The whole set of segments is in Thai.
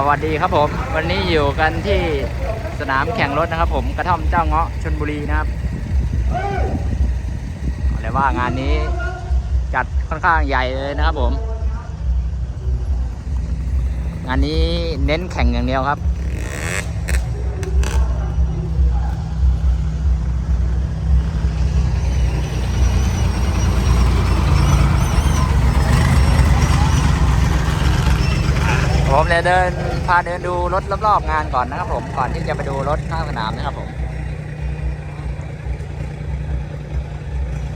สวัสดีครับผม วันนี้อยู่กันที่สนามแข่งรถนะครับผมกระท่อมเจ้าเงาะชนบุรีนะครับเอาเลยว่างานนี้จัดค่อนข้างใหญ่เลยนะครับผม งานนี้เน้นแข่งอย่างเดียวครับผมเลยเดิน พาเดินดูรถรอบๆงานก่อนนะครับผมก่อนที่จะไปดูรถข้างสนามนะครับผม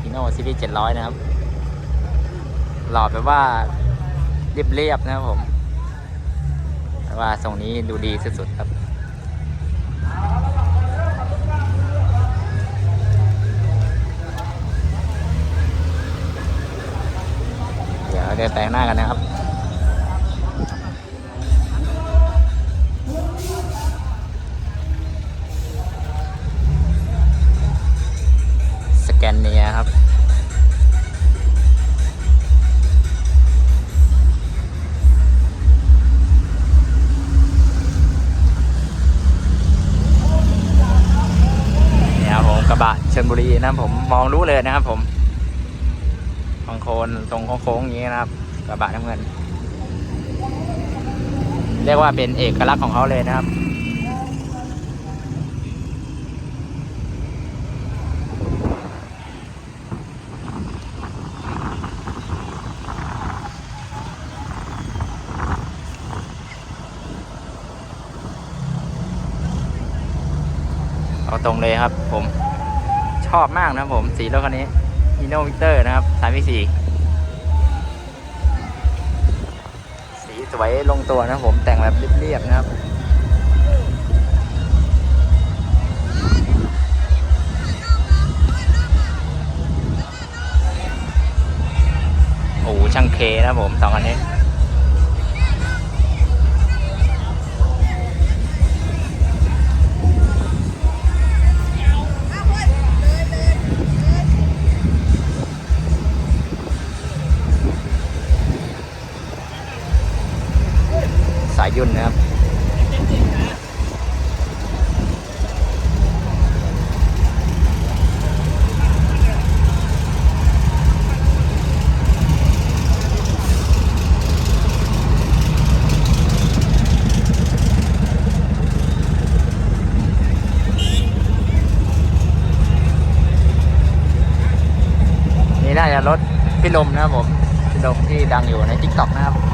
ฮีโน่ซีดีเจ็ดร้อยนะครับ หล่อแบบว่าเรียบๆนะครับผมแต่ว่าทรงนี้ดูดีสุดๆครับเดี๋ยวเดินแต่งหน้ากันนะครับ แกนเนียครับ เนี่ยผมกระบะชลบุรีนะผมมองรู้เลยนะครับผมบางโคนตรงโค้งๆอย่างนี้นะครับ กระบะน้ำเงิน เรียกว่าเป็นเอกลักษณ์ของเขาเลยนะครับ ตรงเลยครับ ผมชอบมากนะผม สีรถคันนี้ฮีโนวิกเตอร์นะครับสามสี่สีสวยลงตัวนะผมแต่งแบบเรียบๆนะครับโอ้ช่างเคนะผมสองอันนี้ สายยุ่นนะครับนี่น่าจะรถพี่ลมนะครับผมพี่ลมที่ดังอยู่ใน t ิ k t o k นะครับ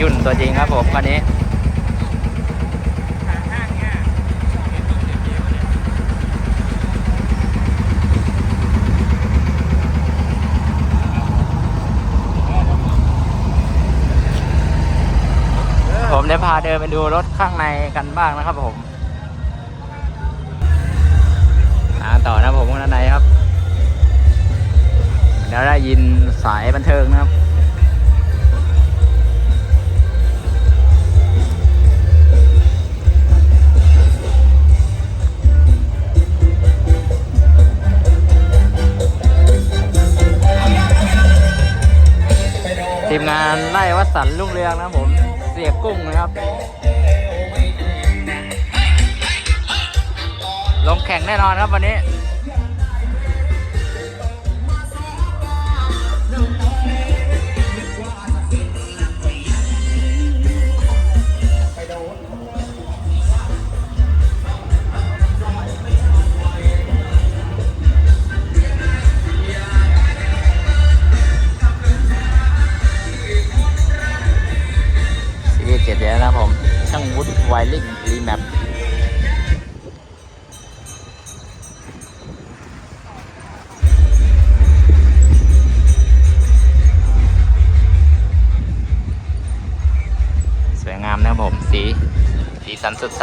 ยุ่นตัวจริงครับผมคันนี้ผมได้พาเดินไปดูรถข้างในกันบ้างนะครับผมาต่อนะผมข้างในครับ เดี๋ยวได้ยินสายบันเทิงนะครับานไล่วัสันลุ่งเรืองนะผมเสียกุ้งนะครับ ลงแข่งแน่นอนครับวันนี้างวุฒิไวลิงรีแมปสวยงามนะครับผม สี สีสันสดใส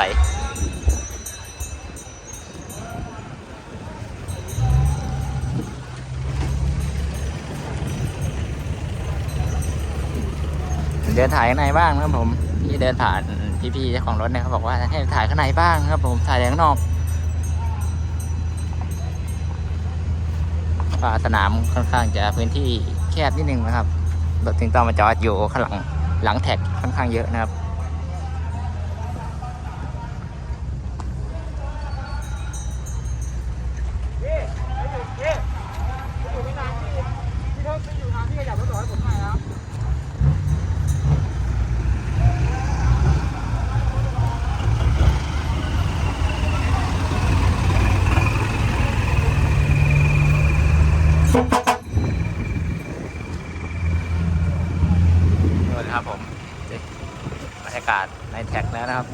เดินถ่ายข้างในบ้างนะครับผม ที่เดินผ่าน พี่ๆเจ้าของรถนะครับบอกว่าให้ถ่ายข้างในบ้างครับ ผมถ่ายข้างนอกาสนามค่อนข้างจะพื้นที่แคบนิดนึงนะครับรถถึงต้องมาจอดอยู่ข้างหลังหลังแท็กค่อนข้างเยอะนะครับ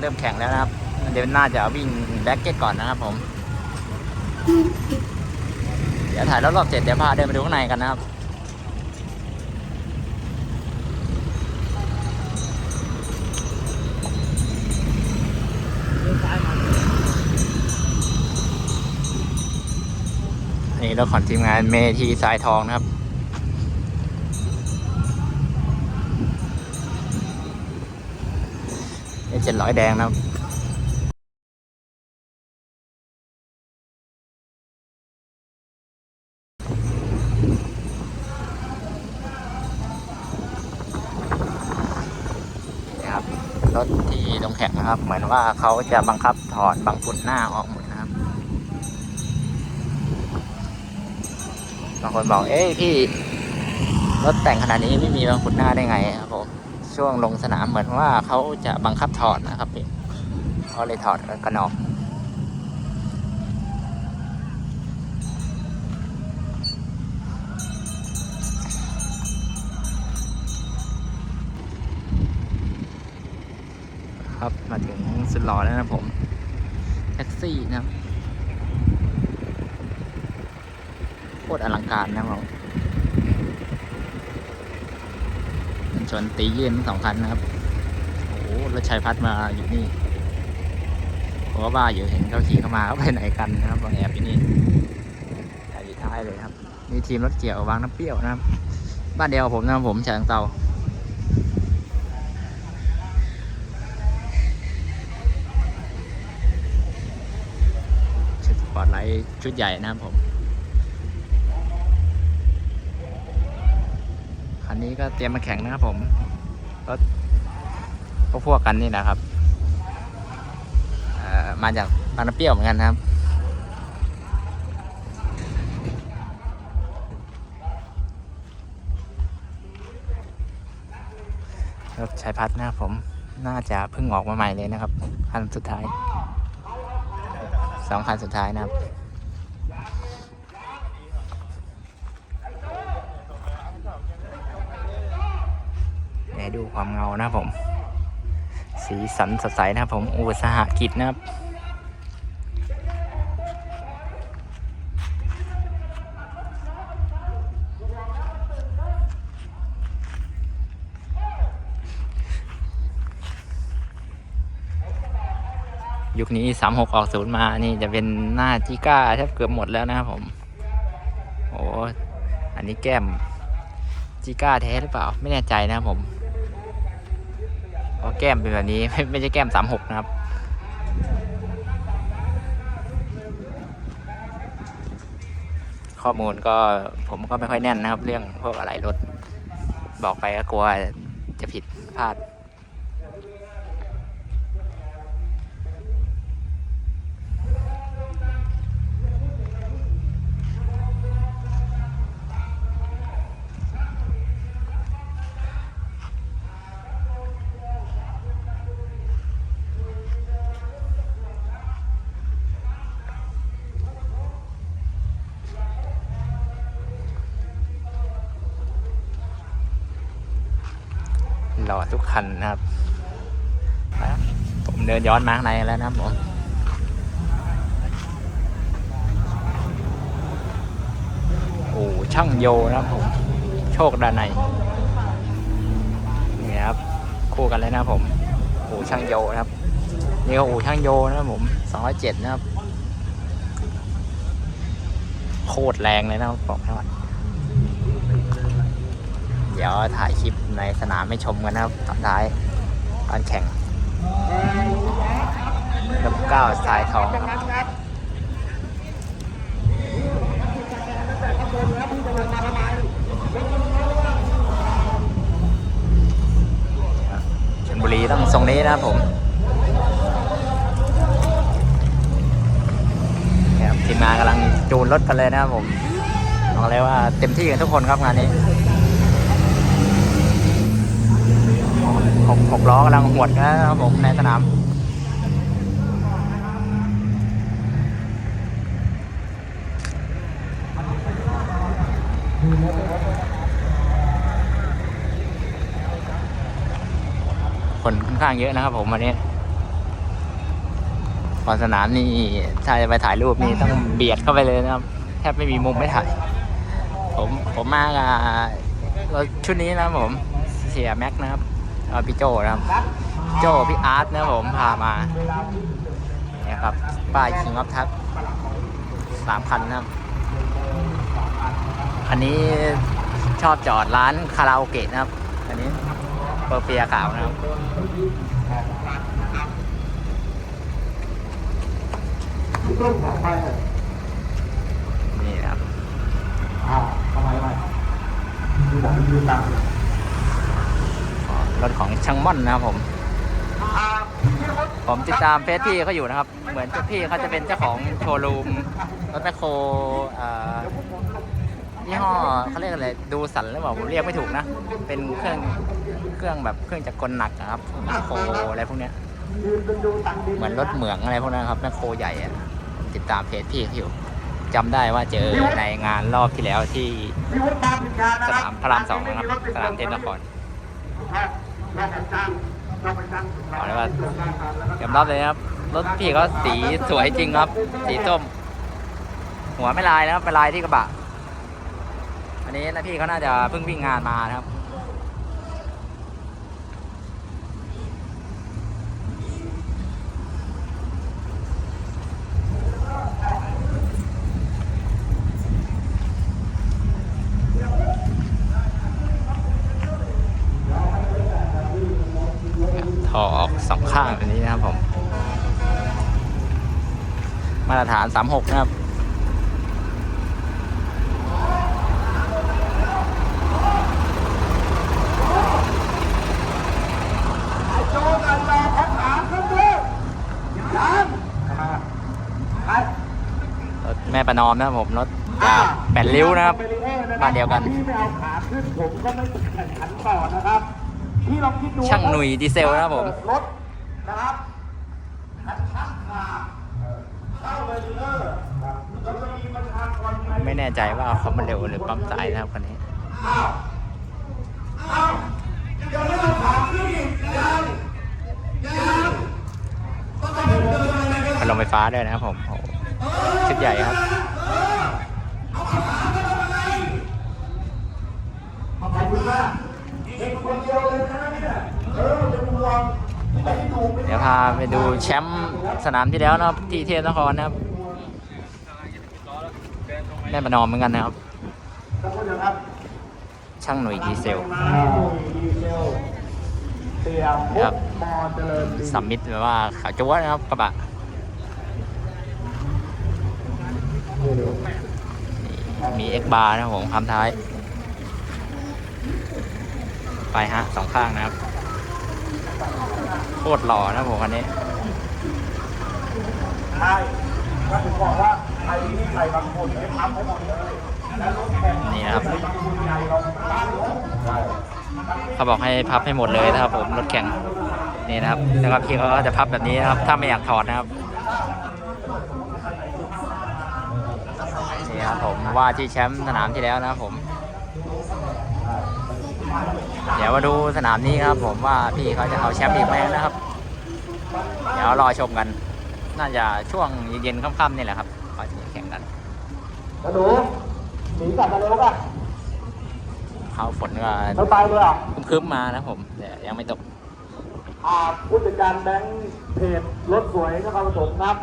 เริ่มแข่งแล้วนะครับ เดี๋ยวน่าจะวิ่งแบ็กเก็ตก่อนนะครับผม เดี๋ยวถ่ายรอบๆเสร็จเดี๋ยวพาเดินไปดูข้างในกันนะครับนี่เรถของทีมงานเมทีสายทองนะครับ เจ็ดร้อยแดงนะครับรถที่ลงแข่งนะครับ เหมือนว่าเขาจะบังคับถอดบางฝุ่นหน้าออกหมดนะครับ บางคนบอก เอ้ยพี่ รถแต่งขนาดนี้ไม่มีบางฝุ่นหน้าได้ไงครับผม ช่วงลงสนามเหมือนว่าเขาจะบังคับถอดนะครับพี่เขาเลยถอดกันออกครับมาถึงสุดหล่อแล้วนะผม แท็กซี่นะโคตรอลังการนะครับผมมัน ชนตียื่นสองคันนะครับ โอ้โหรถชัยพัดมาอยู่นี่ผมก็ว่าอยู่เห็นเขาขี่เข้ามาเขาไปไหนกันนะครับบางแอบอยู่นี่แอบอยู่ท้ายเลยครับนี่ทีมรถเกี่ยววางน้ำเปรี้ยวนะครับ บ้านเดียวผมนะครับผมฉะเชิงเตาชุดสปอร์ตไลท์ชุดใหญ่นะครับผม คันนี้ก็เตรียมมาแข่งนะครับผมรถพวกพวกกันนี่นะครับมาจากบางน้ำเปรี้ยวเหมือนกันครับรถชายพัดนะครับผมน่าจะเพิ่งออกมาใหม่เลยนะครับ คันสุดท้ายสองคันสุดท้ายนะครับ ดูความเงานะครับผม สีสันสดใสนะครับผมอุสาหกิจนะครับยุคนี้ 36 ออกศูนย์มานี่จะเป็นหน้าจิก้าแทบเกือบหมดแล้วนะครับผม โอ้ อันนี้แก้มจิก้าแท้หรือเปล่า ไม่แน่ใจนะครับผม เพราะแก้มเป็นแบบนี้ไม่ไม่ใช่แก้ม36นะครับ ข้อมูลก็ผมก็ไม่ค่อยแน่นนะครับ เรื่องพวกอะไรรถ บอกไปก็กลัวจะผิดพลาด ล่อทุกคันนะครับไปครับ ผมเดินย้อนมาข้างในแล้วนะครับผมโอ้ช่างโยนะครับผม โชคด้านในนี่ครับ คู่กันเลยนะผมโอ้ช่างโยนะครับ นี่ก็โอ้ช่างโยนะครับผมสองร้อยเจ็ดนะครับ โคตรแรงเลยนะครับบอกให้ว่า เดี๋ยวถ่ายคลิปในสนามให้ชมกันนะครับตอนท้ายตอนแข่งดับเก้าสายทองชนบุรีต้องทรงนี้นะครับผมทีมงานกำลังจูนรถกันเลยนะครับผมบอกเลยว่าเต็มที่กันทุกคนครับงานนี้ หกหกล้อกำลังหวดนะครับผมในสนามคนค่อนข้างเยอะนะครับผมวันนี้ก่อนสนามนี่ถ้าจะไปถ่ายรูปนี่ต้องเบียดเข้าไปเลยนะครับ แทบไม่มีมุมไม่ถ่าย ผมผมมากับรถชุดนี้นะผมเสียแม็กนะครับ เอาพี่โจนะครับโจพี่อาร์ตนะผมพามาเนี่ยครับป้ายคิงออฟทักสามคันนะครับอันนี้ชอบจอดร้านคาราโอเกะนะครับ อันนี้เปอร์เฟียขาวนะครับนี่ครับอ้าวทำไมไม่ดูบอกดูตังค์ รถของช่างม่อนนะครับผม ผมติดตามเฟซพี่เขาอยู่นะครับ เหมือนพี่เขาจะเป็นเจ้าของโชว์รูมรถแมคโครเอ่อยี่ห้อเขาเรียกอะไรดูสันหรือเปล่าผมเรียกไม่ถูกนะ เป็นเครื่องเครื่องแบบเครื่องจักรกลหนักอะครับแมคโครอะไรพวกเนี้ยยืนเป็นดูตังค์ดิเหมือนรถเหมืองอะไรพวกนั้นครับแมคโครใหญ่อะติดตามเพจพี่เขาอยู่จำได้ว่าเจอในงานรอบที่แล้วที่มีวุฒิการพิการนะสครับนามพระรามสองนะครับสนามเทพนคร เราไปจ้างเราไปจ้างบอกเลยว่ายอมรับเลยนะครับ รถพี่เขาสีสวยจริงครับ สีส้ม หัวไม่ลายนะครับเป็นลายที่กระบะ อันนี้นะพี่เขาน่าจะเพิ่งวิ่งงานมานะครับ ถอออกสองข้างแบบนี้นะครับผม มา ตรฐาน 36 นะครับโจกันรอพักหาขึ้นด้วยยังไปรถแม่ประนอมนะครับผมรถจากแปดริ้วนะครับ บ้านเดียวกันพี่ไม่เอาขาขึ้นผมก็ไม่แข่งขันต่อนะครับพี่ลองคิดดูช่างหนุ่ยดีเซลนะครับผม รถนะครับขันช่างขาเข้าเลยดีเลอร์แล้วก็มีประชากร ไม่ แน่ใจว่าเขามาเร็วหรือปั๊มสายนะครับคันนี้อ้าวอ้าวยังไม่เอาขาขึ้นอีกยังยังพัดลมไฟฟ้าด้วยนะครับผมชุดใหญ่ครับขอบคุณมากเด็กคนเดียวเลยนะเนี่ยเออจะมึงลองเดี๋ยวพาไปดูแชมป์สนามที่แล้วนะครับที่เทพนครนะครับ แม่ประนอมเหมือนกันนะครับต้องพูดนะครับช่างหนุ่ยดีเซลดีเซลเสียพครับบมอเจริญดีสัมมิตแบบว่าขาวจั๊วนะครับกระบะมีเอ็กบาร์นะครับผมคำท้าย ไปฮะสองข้างนะครับ โคตรหล่อนะครับผมคันนี้ใช่ก็ถึงบอกว่า นี่นะครับเราตั้งรถใช่เขาบอกให้พับให้หมดเลยนะครับผมรถแข่งนี่นะครับแล้วก็พี่เขาก็จะพับแบบนี้นะครับ ถ้าไม่อยากถอดนะครับนี่ครับผมว่าที่แชมป์สนามที่แล้วนะครับผม เดี๋ยวมาดูสนามนี้ครับ ผมว่าพี่เขาจะเอาแชมป์อีกไหมนะครับ เดี๋ยวรอชมกัน น่าจะช่วงเย็นๆค่ำๆนี่แหละครับเขาจะแข่งกัน แล้วหนูหนีกลับมาเร็วป่ะเขาฝนก็ไม่ไปเลยอะครึ้มๆมานะครับผมแต่ยังไม่ตก อ่าผู้จัดการแบงค์เพจรถสวยนะครับผสมครับ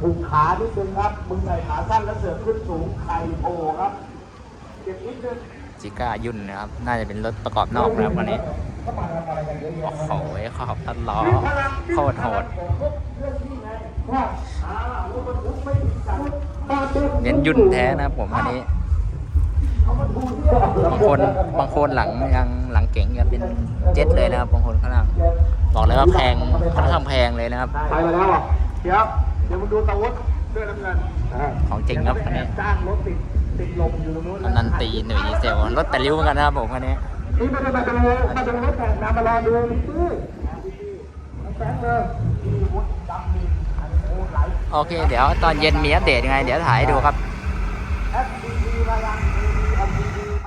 ผูกขานิดนึงครับ มึงใส่ขาสั้นแล้วเสือกขึ้นสูงไข่โผล่ครับ เก็บนิดนึงจิก้ายุ่นนะครับ น่าจะเป็นรถประกอบนอกนะครับวันนี้เข้ามาทำอะไรกันเยอะแยะโอ้โหขอบตัดล้อโคตรโหด เน้นยุ่นแท้นะครับผมอันนี้ บางคนบางคนหลังยังหลังเก๋งยังเป็นเจ็ตเลยนะครับบางคนข้างล่างบอกเลยว่าว่าแพงค่อนข้างแพงเลยนะครับไปมาแล้วเหรอเดี๋ยวเดี๋ยวมึงดูตะวุฒเสื้อน้ำเงินของจริงครับคันนี้จ้างรถติดติดลมอยู่ตรงนู้นอันนั้นตีหนึ่งดีเซลรถแต่ริ้วเหมือนกันนะครับผมคันนี้นี่ไม่ได้มาดูมาดูรถแต่งน้ำมารอดูนี่ซื้อแฟงเลยมีวุฒิดำมีอันนี้โอ้หลาย โอเค เดี๋ยวตอนเย็นมีอัปเดตยังไง เดี๋ยวถ่ายให้ดูครับ